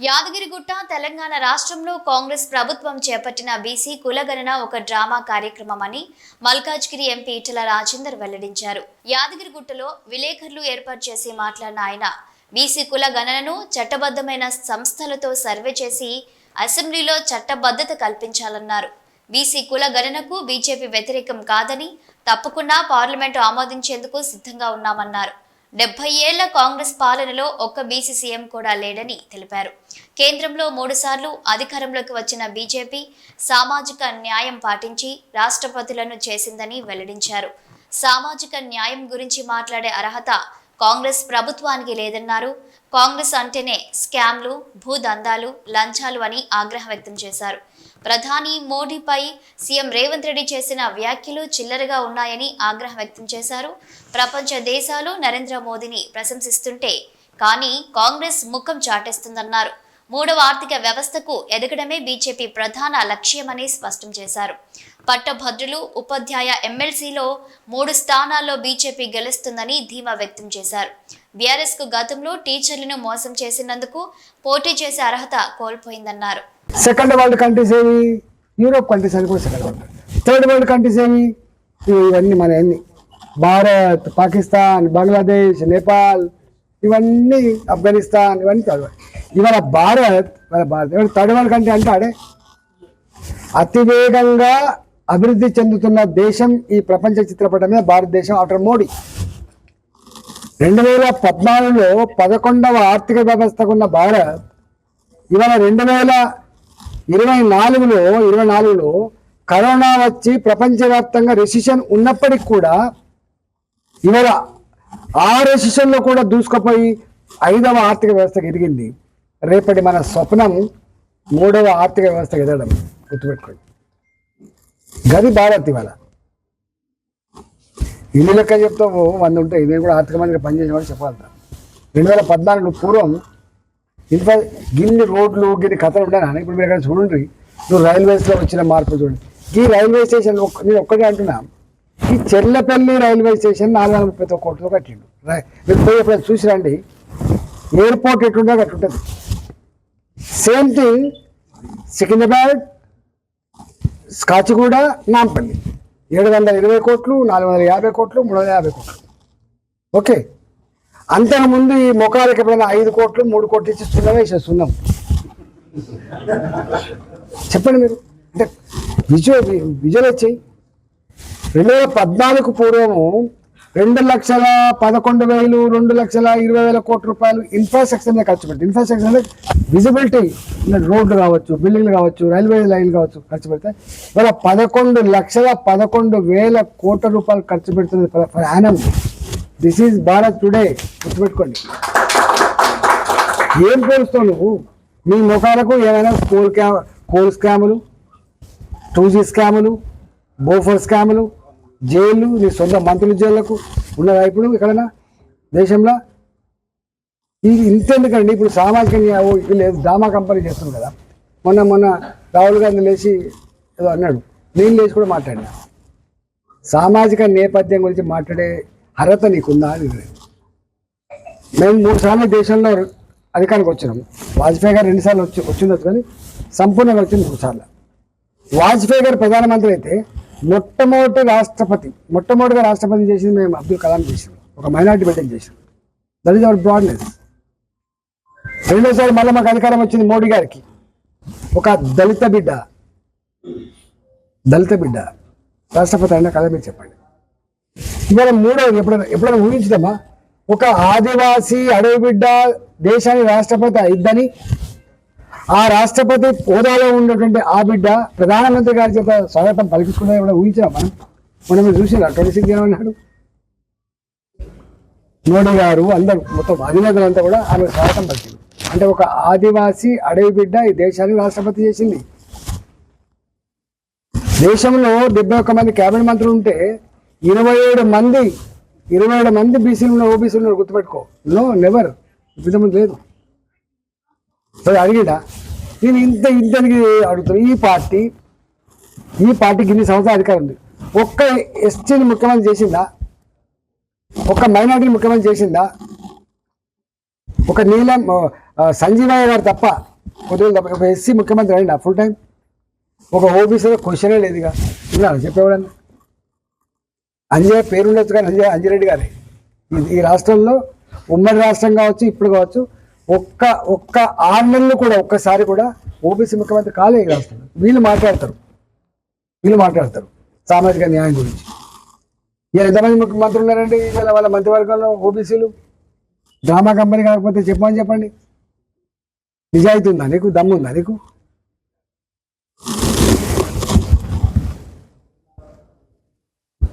యాదగిరిగుట్ట తెలంగాణ రాష్ట్రంలో కాంగ్రెస్ ప్రభుత్వం చేపట్టిన బీసీ కులగణన ఒక డ్రామా కార్యక్రమం అని మల్కాజ్గిరి ఎంపీ ఇటల రాజేందర్ వెల్లడించారు. యాదగిరిగుట్టలో విలేకరులు ఏర్పాటు చేసి మాట్లాడిన ఆయన బీసీ కుల గణనను చట్టబద్ధమైన సంస్థలతో సర్వే చేసి అసెంబ్లీలో చట్టబద్ధత కల్పించాలన్నారు. బీసీ కుల గణనకు బీజేపీ వ్యతిరేకం కాదని తప్పకుండా పార్లమెంటు ఆమోదించేందుకు సిద్ధంగా ఉన్నామన్నారు. డెబ్బై ఏళ్ళ కాంగ్రెస్ పాలనలో ఒక్క బీసీ సీఎం కూడా లేడని తెలిపారు. కేంద్రంలో మూడుసార్లు అధికారంలోకి వచ్చిన బీజేపీ సామాజిక న్యాయం పాటించి రాష్ట్రపతులను చేసిందని వెల్లడించారు. సామాజిక న్యాయం గురించి మాట్లాడే అర్హత కాంగ్రెస్ ప్రభుత్వానికి లేదన్నారు. కాంగ్రెస్ అంటేనే స్కామ్లు భూదందాలు లంచాలు అని ఆగ్రహం వ్యక్తం చేశారు. ప్రధాని మోడీపై సీఎం రేవంత్ రెడ్డి చేసిన వ్యాఖ్యలు చిల్లరగా ఉన్నాయని ఆగ్రహం వ్యక్తం చేశారు. ప్రపంచ దేశాలు నరేంద్ర మోదీని ప్రశంసిస్తుంటే కానీ కాంగ్రెస్ ముఖం చాటేస్తుందన్నారు. మూడవ ఆర్థిక వ్యవస్థకు ఎదగడమే బీజేపీ ప్రధాన లక్ష్యమని స్పష్టం చేశారు. పట్టభద్రులు ఉపాధ్యాయ ఎమ్మెల్సీలో మూడు స్థానాల్లో బీజేపీ గెలుస్తుందని ధీమా వ్యక్తం చేశారు. బీఆర్ఎస్కు గతంలో టీచర్లను మోసం చేసినందుకు పోటీ చేసే అర్హత కోల్పోయిందన్నారు. సెకండ్ వరల్డ్ కంట్రీస్ ఏవి? యూరోప్ కంట్రీస్ అని కూడా second world. Third world countries ఏవి? ఇవన్నీ మన అన్ని. భారత్ పాకిస్తాన్ బంగ్లాదేశ్ నేపాల్ ఇవన్నీ ఆఫ్ఘనిస్తాన్ ఇవన్నీ థర్డ్ వరల్డ్. ఇవాళ భారత్ భారత్. ఇవాళ థర్డ్ వరల్డ్ కంట్రీ అంటాడే అతివేగంగా అభివృద్ధి చెందుతున్న దేశం ఈ ప్రపంచ చిత్రపటం మీద భారతదేశం ఆఫ్టర్ మోడీ. రెండు వేల పద్నాలుగులో పదకొండవ ఆర్థిక వ్యవస్థకున్న భారత్ ఇవాళ రెండు వేల ఇరవై నాలుగులో ఇరవై నాలుగులో కరోనా వచ్చి ప్రపంచవ్యాప్తంగా రెసిషన్ ఉన్నప్పటికి కూడా ఇవాళ ఆ రెసిషన్లో కూడా దూసుకుపోయి ఐదవ ఆర్థిక వ్యవస్థకు ఎదిగింది. రేపటి మన స్వప్నం మూడవ ఆర్థిక వ్యవస్థ ఎదగడం. గుర్తుపెట్టుకోండి. గది భారత్ ఇవాళ. ఇల్లు లెక్క చెప్తావు వంద ఉంటాయి నేను కూడా ఆర్థిక మంత్రి పనిచేసేవాడు చెప్పాలి రెండు వేల పద్నాలుగు పూర్వం ఇన్ఫా గిన్ని రోడ్లు గిన్ని కథలు ఉండనా ఇప్పుడు మీరు ఇక్కడ చూడండి నువ్వు రైల్వేస్లో వచ్చిన మార్పు చూడండి. ఈ రైల్వే స్టేషన్ నేను ఒక్కటే అంటున్నా. ఈ చెర్లపల్లి రైల్వే స్టేషన్ నాలుగు వందల ముప్పై తొమ్మిది కోట్లతో కట్టిండు. మీరు పోయి ఎప్పుడైనా చూసి రండి ఎయిర్పోర్ట్ ఎట్లుందో అట్లా సేమ్ థింగ్ సికింద్రాబాద్ కాచిగూడ నాంపల్లి. ఏడు వందల ఇరవై కోట్లు నాలుగు వందల యాభై కోట్లు మూడు వందల యాభై కోట్లు. ఓకే. అంతకుముందు ఈ ముఖాలకు ఎప్పుడైనా ఐదు కోట్లు మూడు కోట్లు ఇచ్చి సున్నం వేసేస్తున్నాం చెప్పండి మీరు. అంటే విజువల్ విజువల్ వచ్చాయి రెండు వేల పద్నాలుగు పూర్వము రెండు లక్షల పదకొండు వేలు రెండు లక్షల ఇరవై వేల కోట్ల రూపాయలు ఇన్ఫ్రాస్ట్రక్చర్ మీద ఖర్చు పెట్టి ఇన్ఫ్రాస్ట్రక్చర్ అంటే విజిబిలిటీ రోడ్లు కావచ్చు బిల్డింగ్లు కావచ్చు రైల్వే లైన్లు కావచ్చు ఖర్చు పెడితే ఇవాళ పదకొండు లక్షల పదకొండు వేల కోట్ల రూపాయలు ఖర్చు పెడుతుంది for Yanam this is Bharat today గుర్తుపెట్టుకోండి. ఏం పోలుస్తావు నువ్వు? మీ ముఖాలకు ఏమైనా కోల్ క్యా కోల్ స్కాములు టూ జీ స్కాములు బోఫర్ స్కాములు జైళ్ళు నీ సొంత మంత్రుల జైళ్ళకు ఉన్నదా ఇప్పుడు ఎక్కడైనా దేశంలో? ఇది ఇంతెందుకండి? ఇప్పుడు సామాజిక న్యాయం ఓ డ్రామా కంపెనీ చేస్తుంది కదా. మొన్న మొన్న రాహుల్ గాంధీ లేచి ఏదో అన్నాడు. నేను లేచి కూడా మాట్లాడినా. సామాజిక నేపథ్యం గురించి మాట్లాడే అర్హత నీకుందా అని మేము మూడు సార్లు దేశంలో అధికారానికి వచ్చినాము వాజ్పేయి గారు రెండుసార్లు వచ్చి వచ్చిండొచ్చు కానీ సంపూర్ణంగా వచ్చింది మూడు సార్లు. వాజ్పేయి గారు ప్రధానమంత్రి అయితే మొట్టమొదటి రాష్ట్రపతి మొట్టమొదటిగా రాష్ట్రపతి చేసింది మేము అబ్దుల్ కలాం చేసాం ఒక మైనార్టీ బిల్డింగ్ చేసాం దట్ ఈస్ అవర్ బ్రాడ్నెస్ రెండోసారి మళ్ళీ మాకు అధికారం వచ్చింది మోడీ గారికి. ఒక దళిత బిడ్డ. దళిత బిడ్డ. రాష్ట్రపతి అయినా కదా మీరు చెప్పండి. ఇవాళ మూడవది ఎప్పుడైనా ఎప్పుడైనా ఊహించుదామా? ఒక ఆదివాసీ అడవి బిడ్డ దేశానికి రాష్ట్రపతి అయిద్దని ఆ రాష్ట్రపతి హోదాలో ఉన్నటువంటి ఆ బిడ్డ ప్రధానమంత్రి గారి చేత స్వాగతం పలికించుకునే కూడా ఊహించాం మనం మనం మీరు చూసినా ట్వంటీ సిక్స్ ఏమన్నాడు మోడీ గారు అందరూ మొత్తం అధినేతలంతా కూడా ఆమె స్వాగతం పలికింది. అంటే ఒక ఆదివాసీ అడవి బిడ్డ ఈ దేశానికి రాష్ట్రపతి చేసింది. దేశంలో డెబ్బై ఒక్క మంది కేబినెట్ మంత్రులు ఉంటే ఇరవై ఏడు మంది ఇరవై ఏడు మంది బీసీలు ఉన్న ఓబీసీలు ఉన్నారు గుర్తుపెట్టుకో. నో నెవర్ ఇంతకుముందు లేదు. సరే అడిగిడా? నేను ఇంత ఇంతనికి అడుగుతాను ఈ పార్టీ ఈ పార్టీకి ఇన్ని సంవత్సరాల అధికారం ఉంది. ఒక్క ఎస్టీని ముఖ్యమంత్రి చేసిందా? ఒక్క మైనార్టీని ముఖ్యమంత్రి చేసిందా? ఒక నీలం సంజీవయ్య గారు తప్ప కొద్దిగా తప్ప ఒక ఎస్సీ ముఖ్యమంత్రి అయినా ఫుల్ టైం ఒక ఓబీసీలో క్వశ్చనే లేదు ఇక విన్నాను చెప్పేవాడని. అంజయ్య పేరుండొచ్చు కానీ అంజయ్ అంజిరెడ్డి గారే. ఈ- ఈ రాష్ట్రంలో ఉమ్మడి రాష్ట్రం కావచ్చు ఇప్పుడు కావచ్చు ఒక్క ఒక్క ఆరు నెలలు కూడా ఒక్కసారి కూడా ఓబీసీ ముఖ్యమంత్రి కాలే ఈ రాష్ట్రంలో. వీళ్ళు మాట్లాడతారు. వీళ్ళు మాట్లాడతారు సామాజిక న్యాయం గురించి. ఇలా ఎంతమంది ముఖ్యమంత్రులు ఉన్నారండి? ఇవాళ వాళ్ళ మంత్రివర్గంలో ఓబీసీలు. డ్రామా కంపెనీ కాకపోతే చెప్పమని చెప్పండి. నిజాయితీ ఉందా నీకు? దమ్ము ఉందా నీకు?